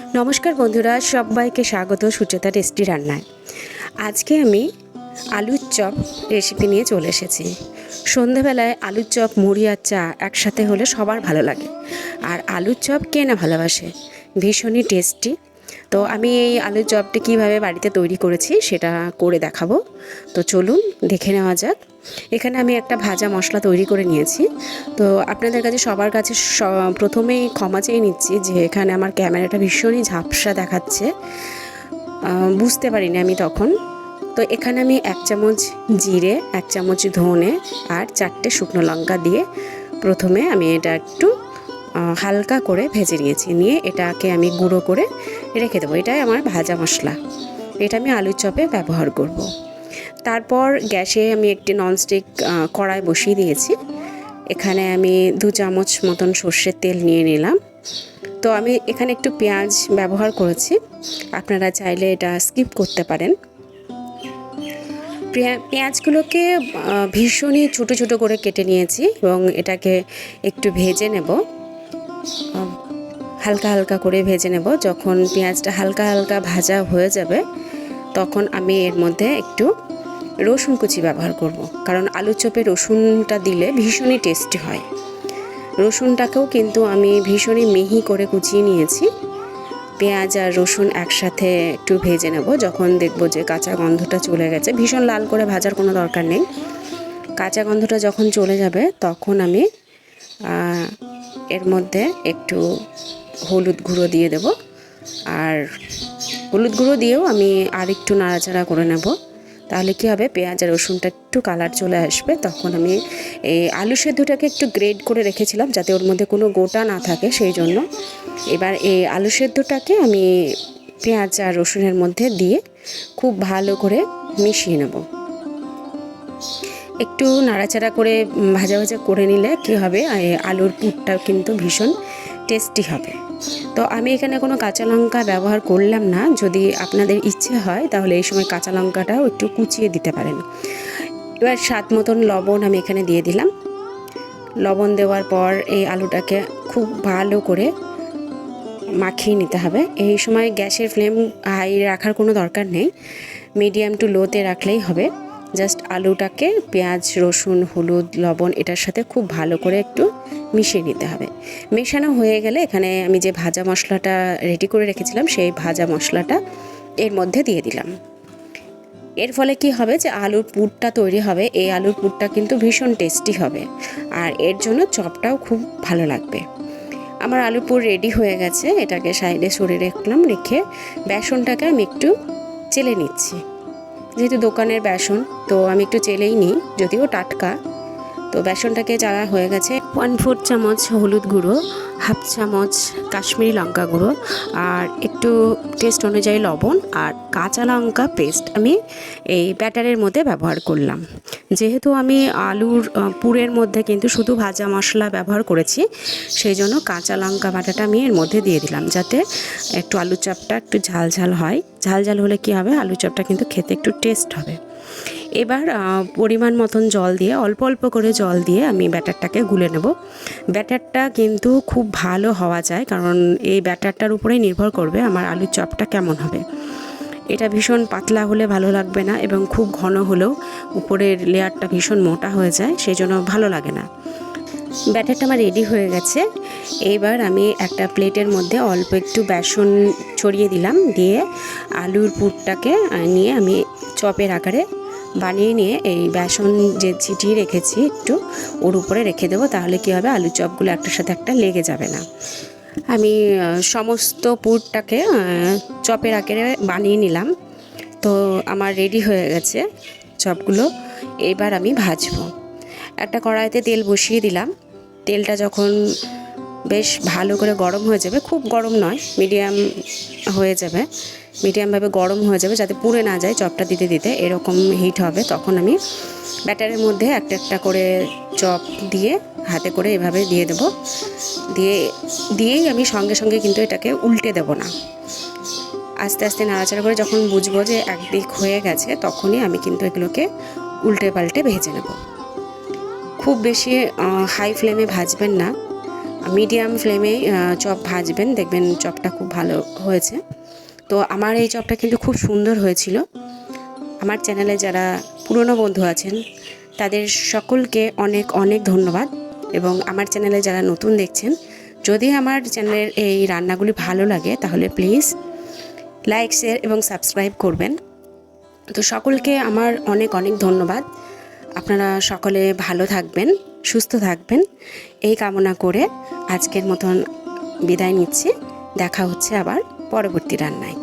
নমস্কার বন্ধুরা, সবাইকে স্বাগত সুচেতা টেস্টি রান্নায়। আজকে আমি আলুর চপ রেসিপি নিয়ে চলে এসেছি। সন্ধেবেলায় আলুর চপ, মুড়ি আর চা একসাথে হলে সবার ভালো লাগে। আর আলুর চপ কে না ভালোবাসে? ভীষণই টেস্টি। তো আমি এই আলুর চপটি কীভাবে বাড়িতে তৈরি করেছি সেটা করে দেখাবো। তো চলুন দেখে নেওয়া যাক। এখানে আমি একটা ভাজা মশলা তৈরি করে নিয়েছি। তো আপনাদের কাছে, সবার কাছে প্রথমেই ক্ষমা চেয়ে নিচ্ছি যে এখানে আমার ক্যামেরাটা ভীষণই ঝাপসা দেখাচ্ছে। বুঝতে পারিনি আমি তখন। তো এখানে আমি এক চামচ জিরে, এক চামচ ধনে আর চারটে শুকনো লঙ্কা দিয়ে প্রথমে আমি এটা একটু হালকা করে ভেজে নিয়েছি। নিয়ে এটাকে আমি গুঁড়ো করে রেখে দেবো। এটাই আমার ভাজা মশলা। এটা আমি আলুর চপে ব্যবহার করব। তারপর গ্যাসে আমি একটি ননস্টিক কড়াই বসিয়ে দিয়েছি। এখানে আমি দু চামচ মতন সর্ষের তেল নিয়ে নিলাম। তো আমি এখানে একটু পেঁয়াজ ব্যবহার করেছি। আপনারা চাইলে এটা স্কিপ করতে পারেন। পেঁয়া- পেঁয়াজগুলোকে ভীষণই ছোটো ছোটো করে কেটে নিয়েছি এবং এটাকে একটু ভেজে নেব। হালকা হালকা করে ভেজে নেব। যখন পেঁয়াজটা হালকা হালকা ভাজা হয়ে যাবে, তখন আমি এর মধ্যে একটু রসুন কুচি ব্যবহার করব। কারণ আলু চপে রসুনটা দিলে ভীষণই টেস্টি হয়। রসুনটাকেও কিন্তু আমি ভীষণই মিহি করে কুচিয়ে নিয়েছি। পেঁয়াজ আর রসুন একসাথে একটু ভেজে নেব, যখন দেখব যে কাঁচা গন্ধটা চলে গেছে। ভীষণ লাল করে ভাজার কোনো দরকার নেই। কাঁচা গন্ধটা যখন চলে যাবে, তখন আমি এর মধ্যে একটু হলুদ গুঁড়ো দিয়ে দেব। আর হলুদ গুঁড়ো দিয়েও আমি আর একটু নাড়াচাড়া করে নেব। তাহলে কি হবে? পেঁয়াজ আর রসুনটা একটু কালার চলে আসবে। তখন আমি এই আলু সেদ্ধটাকে একটু গ্রেড করে রেখেছিলাম যাতে ওর মধ্যে কোনো গোটা না থাকে সেই জন্য এবার এই আলু সেদ্ধটাকে আমি পেঁয়াজ আর রসুনের মধ্যে দিয়ে খুব ভালো করে মিশিয়ে নেব। একটু নাড়াচাড়া করে ভাজা ভাজা করে নিলে কি হবে? আলুর পুরটা কিন্তু ভীষণ টেস্টি হবে। তো আমি এখানে কোনো কাঁচা লঙ্কা ব্যবহার করলাম না। যদি আপনাদের ইচ্ছে হয়, তাহলে এই সময় কাঁচা লঙ্কাটাও একটু কুচিয়ে দিতে পারেন। এবার স্বাদ মতন লবণ আমি এখানে দিয়ে দিলাম। লবণ দেওয়ার পর এই আলুটাকে খুব ভালো করে মাখিয়ে নিতে হবে। এই সময় গ্যাসের ফ্লেম হাই রাখার কোনো দরকার নেই। মিডিয়াম টু লোতে রাখলেই হবে। জাস্ট আলুটাকে পেঁয়াজ, রসুন, হলুদ, লবণ এটার সাথে খুব ভালো করে একটু মিশিয়ে নিতে হবে। মেশানো হয়ে গেলে এখানে আমি যে ভাজা মশলাটা রেডি করে রেখেছিলাম, সেই ভাজা মশলাটা এর মধ্যে দিয়ে দিলাম। এর ফলে কি হবে যে আলুর পুরটা তৈরি হবে, এই আলুর পুরটা কিন্তু ভীষণ টেস্টি হবে আর এর জন্য চপটাও খুব ভালো লাগবে। আমার আলুর পুর রেডি হয়ে গেছে, এটাকে সাইডে সরে রাখলাম, রেখে বেসনটাকে আমি একটু চেলে নিচ্ছি। যেহেতু দোকানের বেসন, তো আমি একটু চেলেই নিই, যদিও টাটকা। তো বেসনটাকে চালা হয়ে গেছে। ওয়ান ফোর চামচ হলুদ গুঁড়ো হাফ চামচ কাশ্মীরি লঙ্কা গুঁড়ো, আর একটু টেস্ট অনুযায়ী লবণ আর কাঁচা লঙ্কা পেস্ট আমি এই ব্যাটারের মধ্যে ব্যবহার করলাম। যেহেতু আমি আলুর পুরের মধ্যে কিন্তু শুধু ভাজা মশলা ব্যবহার করেছি, সেই জন্য কাঁচা লঙ্কা বাটাটা আমি এর মধ্যে দিয়ে দিলাম যাতে একটু আলু চপটা একটু ঝাল ঝাল হয়। ঝাল ঝাল হলে কি হবে? আলু চপটা কিন্তু খেতে একটু টেস্ট হবে। এবার পরিমাণ মতন জল দিয়ে, অল্প অল্প করে জল দিয়ে আমি ব্যাটারটাকে গুলে নেব। ব্যাটারটা কিন্তু খুব ভালো হওয়া যায়, কারণ এই ব্যাটারটার উপরেই নির্ভর করবে আমার আলুর চপটা কেমন হবে। এটা ভীষণ পাতলা হলে ভালো লাগবে না এবং খুব ঘন হলেও উপরের লেয়ারটা ভীষণ মোটা হয়ে যায় সেই জন্য ভালো লাগে না। ব্যাটারটা আমার রেডি হয়ে গেছে। এবার আমি একটা প্লেটের মধ্যে অল্প একটু বেসন ছড়িয়ে দিলাম, দিয়ে আলুর পুরটাকে নিয়ে আমি চপের আকারে বানিয়ে নিয়ে এই বেসন যে ছিটিয়ে রেখেছি একটু, ওর উপরে রেখে দেবো, তাহলে কী হবে আলু চপগুলো একটার সাথে একটা লেগে যাবে না। আমি সমস্ত পুরটাকে চপের আকারে বানিয়ে নিলাম। তো আমার রেডি হয়ে গেছে চপগুলো। এবার আমি ভাজবো। একটা কড়াইতে তেল বসিয়ে দিলাম। তেলটা যখন বেশ ভালো করে গরম হয়ে যাবে, খুব গরম নয়, মিডিয়াম হয়ে যাবে, মিডিয়ামভাবে গরম হয়ে যাবে, যাতে পুড়ে না যায় চপটা দিতে দিতে, এরকম হিট হবে, তখন আমি ব্যাটারের মধ্যে একটা একটা করে চপ দিয়ে হাতে করে এভাবে দিয়ে দেবো। দিয়ে, দিয়েই আমি সঙ্গে সঙ্গে কিন্তু এটাকে উল্টে দেবো না। আস্তে আস্তে নাড়াচাড়া করে যখন বুঝব যে একদিক হয়ে গেছে, তখনই আমি কিন্তু এগুলোকে উল্টে পাল্টে ভেজে নেব। খুব বেশি হাই ফ্লেমে ভাজবেন না। মিডিয়াম ফ্লেমে চপ ভাজবেন। দেখবেন চপটা খুব ভালো হয়েছে। তো আমার এই চপটা কিন্তু খুব সুন্দর হয়েছিল। আমার চ্যানেলে যারা পুরনো বন্ধু আছেন। তাদের সকলকে অনেক অনেক ধন্যবাদ। এবং আমার চ্যানেলে যারা নতুন দেখছেন, যদি আমার চ্যানেলের এই রান্নাগুলি ভালো লাগে, তাহলে প্লিজ লাইক, শেয়ার এবং সাবস্ক্রাইব করবেন। তো সকলকে আমার অনেক অনেক ধন্যবাদ। আপনারা সকলে ভালো থাকবেন, সুস্থ থাকবেন। এই কামনা করে আজকের মতন বিদায় নিচ্ছি। দেখা হচ্ছে আবার পরবর্তী রান্নায়।